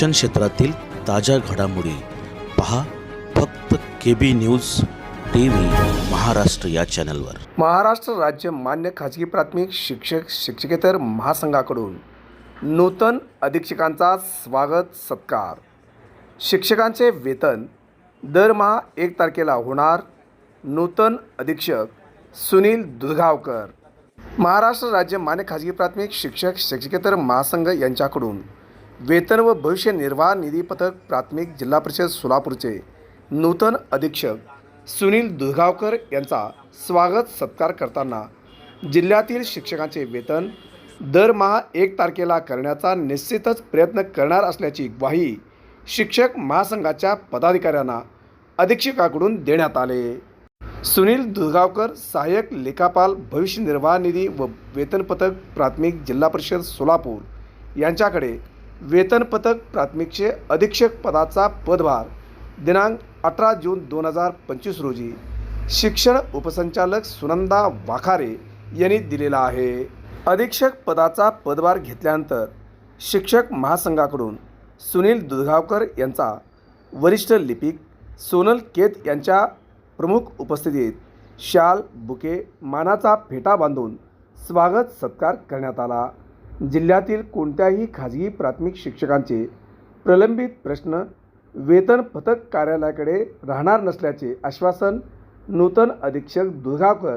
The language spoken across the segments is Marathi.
शिक्षण क्षेत्रातील ताज्या घडामोडी पहा फक्त K B news T V Maharashtra या चॅनलवर. महाराष्ट्र राज्य मान्य खाजगी प्राथमिक शिक्षक शिक्षकेतर महासंघाकडून नूतन अधीक्षकांचा स्वागत सत्कार. शिक्षकांचे वेतन दरमहा एक तारखेला होणार. नूतन अधीक्षक सुनील दुधगावकर. महाराष्ट्र राज्य मान्य खाजगी प्राथमिक शिक्षक शिक्षकेतर महासंघ यांच्याकडून वेतन व भविष्य निर्वाह निधी पथक प्राथमिक जिल्हा परिषद सोलापूरचे नूतन अधीक्षक सुनील दुधगावकर यांचा स्वागत सत्कार करताना जिल्ह्यातील शिक्षकांचे वेतन दरमहा एक तारखेला करण्याचा निश्चितच प्रयत्न करणार असल्याची ग्वाही शिक्षक महासंघाच्या पदाधिकाऱ्यांना अधीक्षकाकडून देण्यात आले. सुनील दुधगावकर सहाय्यक लेखापाल भविष्य निर्वाह निधी व वेतन पथक प्राथमिक जिल्हा परिषद सोलापूर यांच्याकडे वेतन पथक प्राथमिकचे अधीक्षक पदाचा पदभार दिनांक अठरा जून दोन हजार पंचवीस रोजी शिक्षण उपसंचालक सुनंदा वाखारे यांनी दिलेला आहे. अधीक्षक पदाचा पदभार घेतल्यानंतर शिक्षक महासंघाकडून सुनील दुधगावकर यांचा वरिष्ठ लिपिक सोनल केत यांच्या प्रमुख उपस्थितीत शाल बुके मानाचा फेटा बांधून स्वागत सत्कार करण्यात आला. जिल्ह्यातील कोणत्याही खाजगी प्राथमिक शिक्षकांचे प्रलंबित प्रश्न वेतन पथक कार्यालयाकडे राहणार नसल्याचे आश्वासन नूतन अधीक्षक दुधगावकर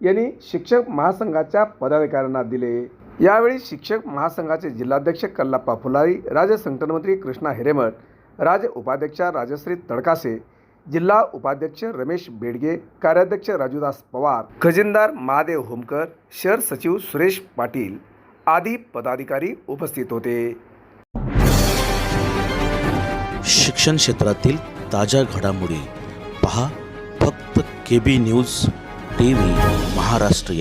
यांनी शिक्षक महासंघाच्या पदाधिकाऱ्यांना दिले. यावेळी शिक्षक महासंघाचे जिल्हाध्यक्ष कल्लाप्पा फुलारी राज्य संघटनमंत्री कृष्णा हिरेमठ राज्य उपाध्यक्षा राजश्री तडकासे जिल्हा उपाध्यक्ष रमेश बेडगे कार्याध्यक्ष राजूदास पवार खजिनदार महादेव होमकर शहर सचिव सुरेश पाटील आदी पदाधिकारी उपस्थित होते. शिक्षण क्षेत्रातील ताज्या घडामोडी पहा फक्त K B news T V Maharashtra.